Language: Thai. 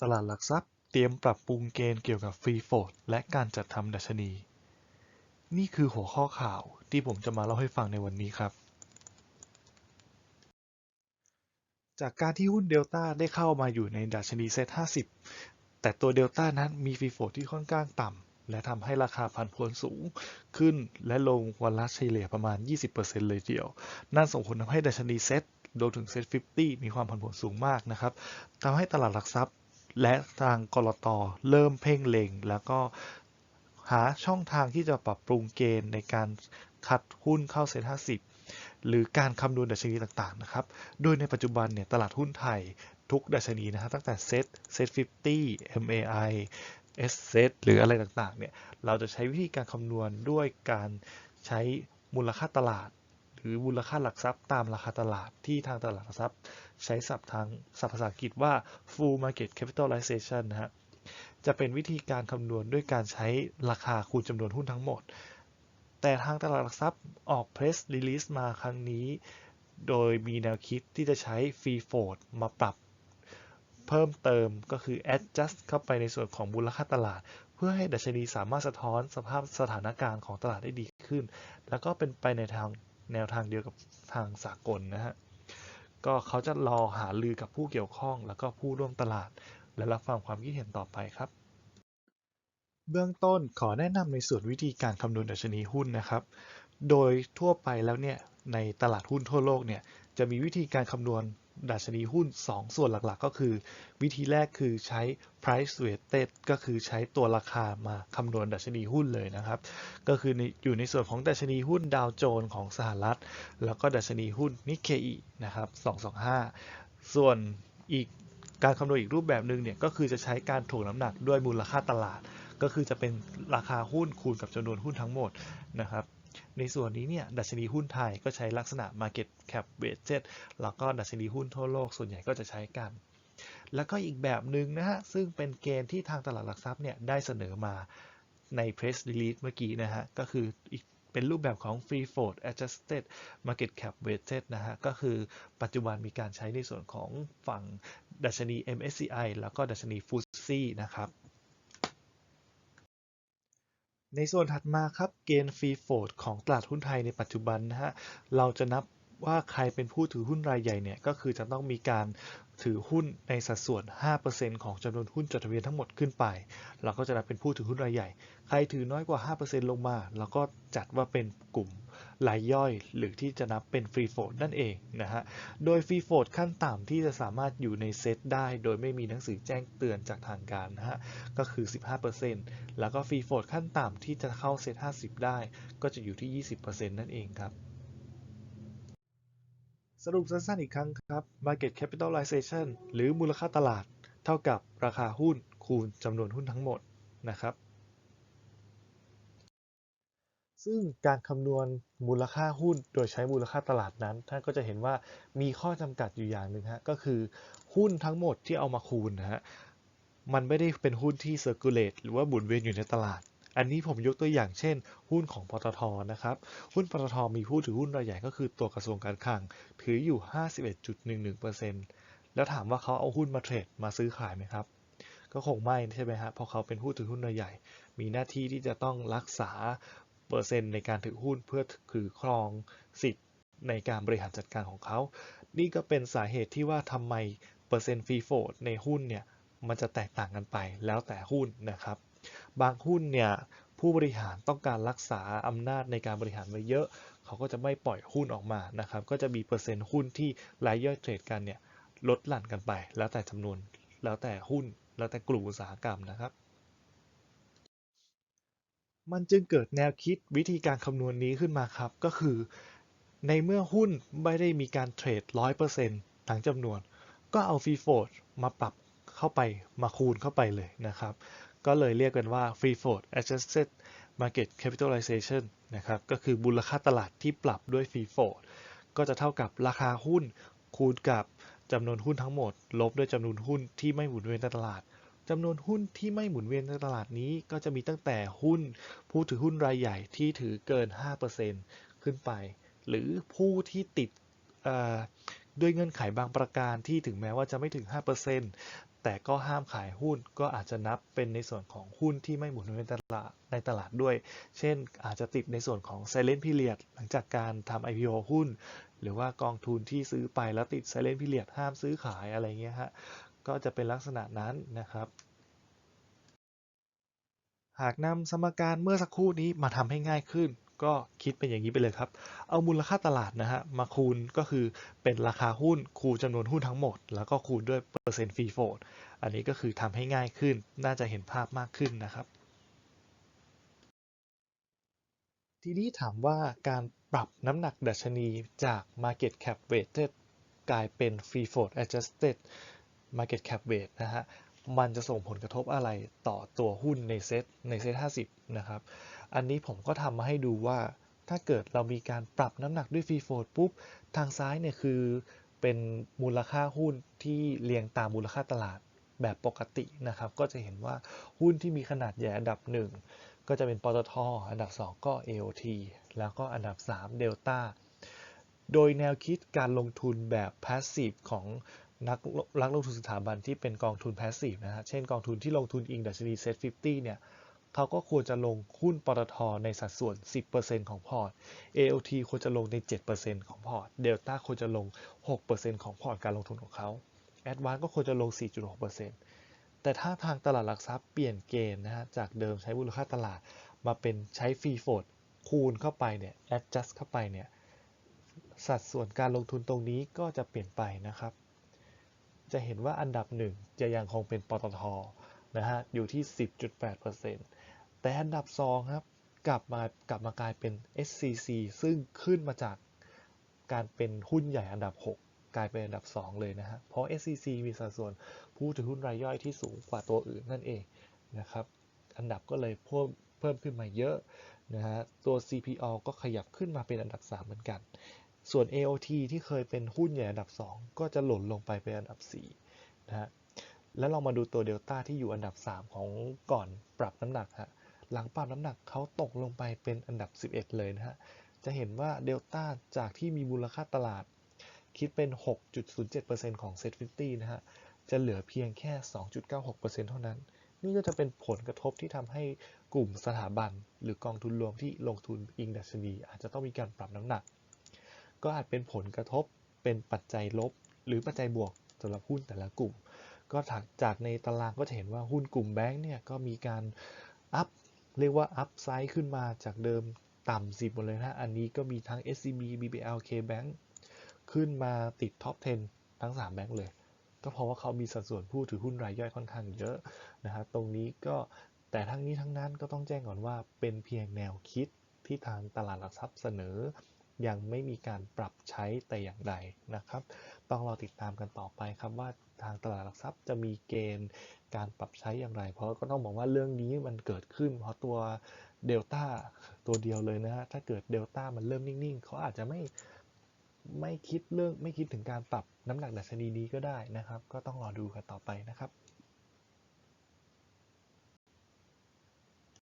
ตลาดหลักทรัพย์เตรียมปรับปรุงเกณฑ์เกี่ยวกับฟรีโฟลดและการจัดทำดัชนี นี่คือหัวข้อข่าวที่ผมจะมาเล่าให้ฟังในวันนี้ครับ จากการที่หุ้นเดลต้าได้เข้ามาอยู่ในดัชนีเซ็ต50 แต่ตัวเดลต้านั้นมีฟรีโฟลดที่ค่อนข้างต่ำและทำให้ราคาผันผวนสูงขึ้นและลงวันละเฉลี่ยประมาณ 20%เลยเดียว นั่นส่งผลทำให้ดัชนีเซ็ตรวมถึงเซ็ต50 มีความผันผวนสูงมากนะครับทำให้ตลาดหลักทรัพย์ และทางกรตเริ่มเพ่งเล็ง แล้วก็หาช่องทางที่จะปรับปรุงเกณฑ์ในการคัดหุ้นเข้าเซ็ต50หรือการคำนวณดัชนีต่างๆนะครับ โดยในปัจจุบันเนี่ยตลาดหุ้นไทยทุกดัชนีนะฮะตั้งแต่เซ็ตเซ็ต50 MAI S set หรืออะไรต่างๆเนี่ยเราจะใช้วิธีการคำนวณด้วยการใช้มูลค่าตลาด หรือมูลค่าหลักทรัพย์ตามราคาตลาดที่ทางตลาดหลักทรัพย์ ใช้ศัพท์ทางศัพท์ภาษาอังกฤษว่า full market capitalization นะฮะจะเป็นวิธีการคำนวณด้วยการใช้ราคาคูณจำนวนหุ้นทั้งหมด แต่ทางตลาดหลักทรัพย์ออก press release มาครั้งนี้ โดยมีแนวคิดที่จะใช้ free float มาปรับเพิ่มเติมก็คือ adjust เข้าไปในส่วนของมูลค่าตลาด เพื่อให้ดัชนีสามารถสะท้อนสภาพสถานการณ์ของตลาดได้ดีขึ้น แล้วก็เป็นไปในทาง แนวทางเดียวกับทางสากลนะฮะก็เขาจะรอหาลือกับผู้เกี่ยวข้อง แล้วก็ผู้ร่วมตลาด และรับฟังความคิดเห็นต่อไปครับ เบื้องต้นขอแนะนำในส่วนวิธีการคำนวณดัชนีหุ้นนะครับ โดยทั่วไปแล้วเนี่ยในตลาดหุ้นทั่วโลกเนี่ยจะมีวิธีการคำนวณ ดัชนีหุ้น 2 ส่วนหลักๆ ก็คือ วิธีแรกคือใช้ price weighted ก็คือใช้ตัวราคามาคำนวณดัชนีหุ้นเลยนะครับ ก็คืออยู่ในส่วนของดัชนีหุ้นดาวโจนส์ของสหรัฐ แล้วก็ดัชนีหุ้นนิเคอินะครับ225 ส่วนอีกการคำนวณอีกรูปแบบหนึ่งเนี่ยก็คือจะใช้การถ่วงน้ำหนักด้วยมูลค่าตลาด ก็คือจะเป็นราคาหุ้นคูณกับจำนวนหุ้นทั้งหมดนะครับ ในส่วนนี้เนี่ยดัชนีหุ้นไทยก็ใช้ลักษณะ market cap weighted แล้วก็ดัชนีหุ้นทั่วโลกส่วนใหญ่ก็จะใช้กัน แล้วก็อีกแบบหนึ่งนะฮะ ซึ่งเป็นเกณฑ์ที่ทางตลาดหลักทรัพย์เนี่ยได้เสนอมาใน press release เมื่อกี้นะฮะ ก็คืออีกเป็นรูปแบบของ free float adjusted market cap weighted นะฮะ ก็คือปัจจุบันมีการใช้ในส่วนของฝั่งดัชนี MSCI แล้วก็ดัชนี FTSE นะครับ ในส่วนถัดมาครับเกณฑ์ฟรีโฟดของตลาดหุ้นไทยในปัจจุบันนะฮะเราจะนับ ว่าใครเป็นผู้ถือหุ้นรายใหญ่เนี่ยก็คือจะต้องมีการถือหุ้นในสัดส่วน 5%ของจำนวนหุ้นจดทะเบียนทั้งหมดขึ้นไป เราก็จะนับเป็นผู้ถือหุ้นรายใหญ่ ใครถือน้อยกว่า 5%ลงมา เราก็จัดว่าเป็นกลุ่มรายย่อย หรือที่จะนับเป็นฟรีโฟลดนั่นเองนะฮะ โดยฟรีโฟลดขั้นต่ำที่จะสามารถอยู่ในเซตได้ โดยไม่มีหนังสือแจ้งเตือนจากทางการนะฮะ ก็คือ 15%แล้วก็ฟรีโฟลดขั้นต่ำที่จะเข้าเซต50 ได้ ก็จะอยู่ที่ 20%นั่นเองครับ สรุปสั้นๆอีกครั้งครับ market capitalization หรือมูลค่าตลาด เท่ากับราคาหุ้นคูณจำนวนหุ้นทั้งหมดนะครับ ซึ่งการคำนวณมูลค่าหุ้นโดยใช้มูลค่าตลาดนั้น ท่านก็จะเห็นว่ามีข้อจำกัดอยู่อย่างหนึ่งฮะ ก็คือหุ้นทั้งหมดที่เอามาคูณนะฮะ มันไม่ได้เป็นหุ้นที่ circulate หรือว่าหมุนเวียนอยู่ในตลาด อันนี้ผมยกตัวอย่างเช่น หุ้นของปตทนะครับ หุ้นปตทมีผู้ถือหุ้นรายใหญ่ก็คือตัวกระทรวงการคลัง ถืออยู่ 51.11%แล้วถามว่าเขาเอาหุ้นมาเทรดมาซื้อขายไหมครับ ก็คงไม่ใช่ไหมฮะเพราะเขาเป็นผู้ถือหุ้นรายใหญ่ มีหน้าที่ที่จะต้องรักษาเปอร์เซ็นต์ในการถือหุ้นเพื่อถือครองสิทธิ์ในการบริหารจัดการของเขา นี่ก็เป็นสาเหตุที่ว่าทำไมเปอร์เซ็นต์ฟรีโฟดในหุ้นเนี่ยมันจะแตกต่างกันไปแล้วแต่หุ้นนะครับ บางหุ้นเนี่ยผู้บริหารต้องการรักษาอำนาจในการบริหารไว้เยอะ เขาก็จะไม่ปล่อยหุ้นออกมานะครับ ก็จะมีเปอร์เซ็นต์หุ้นที่รายย่อยเทรดกันเนี่ยลดหลั่นกันไป แล้วแต่จำนวน แล้วแต่หุ้น แล้วแต่กลุ่มอุตสาหกรรมนะครับ มันจึงเกิดแนวคิดวิธีการคำนวณนี้ขึ้นมาครับ ก็คือในเมื่อหุ้นไม่ได้มีการเทรด 100%ทั้งจำนวน ก็เอาฟรีโฟดมาปรับเข้าไปมาคูณเข้าไปเลยนะครับ ก็เลยเรียกกันว่า free float adjusted market capitalization นะครับก็คือมูลค่าตลาดที่ปรับด้วย free float ก็จะเท่ากับราคาหุ้นคูณกับจำนวนหุ้นทั้งหมด ลบด้วยจำนวนหุ้นที่ไม่หมุนเวียนในตลาดจำนวนหุ้นที่ไม่หมุนเวียนในตลาดนี้ก็จะมีตั้งแต่หุ้น ผู้ถือหุ้นรายใหญ่ที่ถือเกิน 5%ขึ้นไป หรือผู้ที่ติดด้วยเงื่อนไขบางประการที่ถึงแม้ว่าจะไม่ถึง 5%แแต่ก็ห้ามขายหุ้นก็อาจจะนับเป็นในส่วนของหุ้นที่ไม่หมุนเวียนในตลาดในตลาดด้วย เช่นอาจจะติดในส่วนของ silent period หลังจากการทำ IPO หุ้น หรือว่ากองทุนที่ซื้อไปแล้วติด silent period ห้ามซื้อขายอะไรเงี้ยฮะ ก็จะเป็นลักษณะนั้นนะครับ หากนำสมการเมื่อสักครู่นี้มาทำให้ง่ายขึ้น ก็คิดเป็นอย่างนี้ไปเลยครับ เอามูลค่าตลาดนะฮะมาคูณก็คือเป็นราคาหุ้นคูณจำนวนหุ้นทั้งหมด แล้วก็คูณด้วยเปอร์เซ็นต์ฟรีโฟลดอันนี้ก็คือทำให้ง่ายขึ้น น่าจะเห็นภาพมากขึ้นนะครับ ทีนี้ถามว่าการปรับน้ำหนักดัชนีจาก Market Cap Weighted กลายเป็น Free Float Adjusted Market Cap Weight นะฮะ มันจะส่งผลกระทบอะไรต่อตัวหุ้นในเซ็ตในเซ็ต50 นะครับ อันนี้ผมก็ทำมาให้ดูว่า ถ้าเกิดเรามีการปรับน้ำหนักด้วยฟรีโฟลดปุ๊บ ทางซ้ายเนี่ยคือเป็นมูลค่าหุ้นที่เรียงตามมูลค่าตลาดแบบปกตินะครับ ก็จะเห็นว่าหุ้นที่มีขนาดใหญ่อันดับ 1 ก็จะเป็นปตทอันดับ 2 ก็ AOT แล้วก็อันดับ 3 Delta โดยแนวคิดการลงทุนแบบ Passive ของนักนักลงทุนสถาบันที่เป็นกองทุน Passive นะฮะ เช่นกองทุนที่ลงทุนอิงดัชนี Set 50เนี่ย เขาก็ควรจะลงหุ้นปตทในสัดส่วน 10%ของพอร์ต AOT ควรจะลงใน 7%ของพอร์ต Delta ควรจะลง 6%ของพอร์ตการลงทุนของเขา Advance ก็ควรจะลง 4.6%แต่ถ้าทางตลาดหลักทรัพย์เปลี่ยนเกณฑ์นะฮะ จากเดิมใช้มูลค่าตลาดมาเป็นใช้ฟรีโฟดคูณเข้าไปเนี่ย adjust เข้าไปเนี่ย สัดส่วนการลงทุนตรงนี้ก็จะเปลี่ยนไปนะครับ จะเห็นว่าอันดับหนึ่งจะยังคงเป็นปตทนะฮะ อยู่ที่ 10.8% แต่อันดับ 2 ครับ กลับมากลับมากลายเป็น SCC ซึ่งขึ้นมาจากการเป็นหุ้นใหญ่อันดับ 6 กลายเป็นอันดับ 2 เลยนะฮะ เพราะ SCC มีสัดส่วนผู้ถือหุ้นรายย่อยที่สูงกว่าตัวอื่นนั่นเองนะครับ อันดับก็เลยเพิ่มเพิ่มขึ้นมาเยอะนะฮะ ตัว CPO ก็ขยับขึ้นมาเป็นอันดับ 3 เหมือนกัน ส่วน AOT ที่เคยเป็นหุ้นใหญ่อันดับ 2 ก็จะหล่นลงไปเป็นอันดับ4นะฮะ แล้วเรามาดูตัวเดลต้าที่อยู่อันดับ 3 ของก่อนปรับน้ำหนักฮะ หลังปรับน้ำหนักเขาตกลงไปเป็นอันดับ 11 เลยนะฮะ จะเห็นว่าเดลต้าจากที่มีมูลค่าตลาด คิดเป็น 6.07%ของ Set 50นะฮะ จะเหลือเพียงแค่ 2.96%เท่านั้น นี่ก็จะเป็นผลกระทบที่ทำให้กลุ่มสถาบัน หรือกองทุนรวมที่ลงทุนอิงดัชนี อาจจะต้องมีการปรับน้ำหนัก ก็อาจเป็นผลกระทบเป็นปัจจัยลบ หรือปัจจัยบวกสำหรับหุ้นแต่ละกลุ่มก็จากในตารางก็จะเห็นว่าหุ้นกลุ่มแบงก์เนี่ยก็มีการอัพ เรียกว่าอัพไซด์ขึ้นมาจากเดิมต่ำสิบหมดเลยนะ อันนี้ก็มีทั้ง SCB BBL KBank ขึ้นมาติดท็อป 10 ทั้ง 3 แบงก์เลย ก็เพราะว่าเขามีสัดส่วนผู้ถือหุ้นรายย่อยค่อนข้างเยอะนะฮะ ตรงนี้ก็แต่ทั้งนี้ทั้งนั้นก็ต้องแจ้งก่อนว่าเป็นเพียงแนวคิดที่ทางตลาดหลักทรัพย์เสนอ ยังไม่มีการปรับใช้แต่อย่างใดนะครับ ต้องรอติดตามกันต่อไปครับว่าทางตลาดหลักทรัพย์จะมีเกณฑ์การปรับใช้อย่างไร เพราะก็ต้องบอกว่าเรื่องนี้มันเกิดขึ้น เพราะตัวเดลต้าตัวเดียวเลยนะฮะ ถ้าเกิดเดลต้ามันเริ่มนิ่งๆ เขาอาจจะไม่ไม่คิดเรื่องไม่คิดถึงการปรับน้ำหนักดัชนีนี้ก็ได้นะครับ ก็ต้องรอดูกันต่อไปนะครับ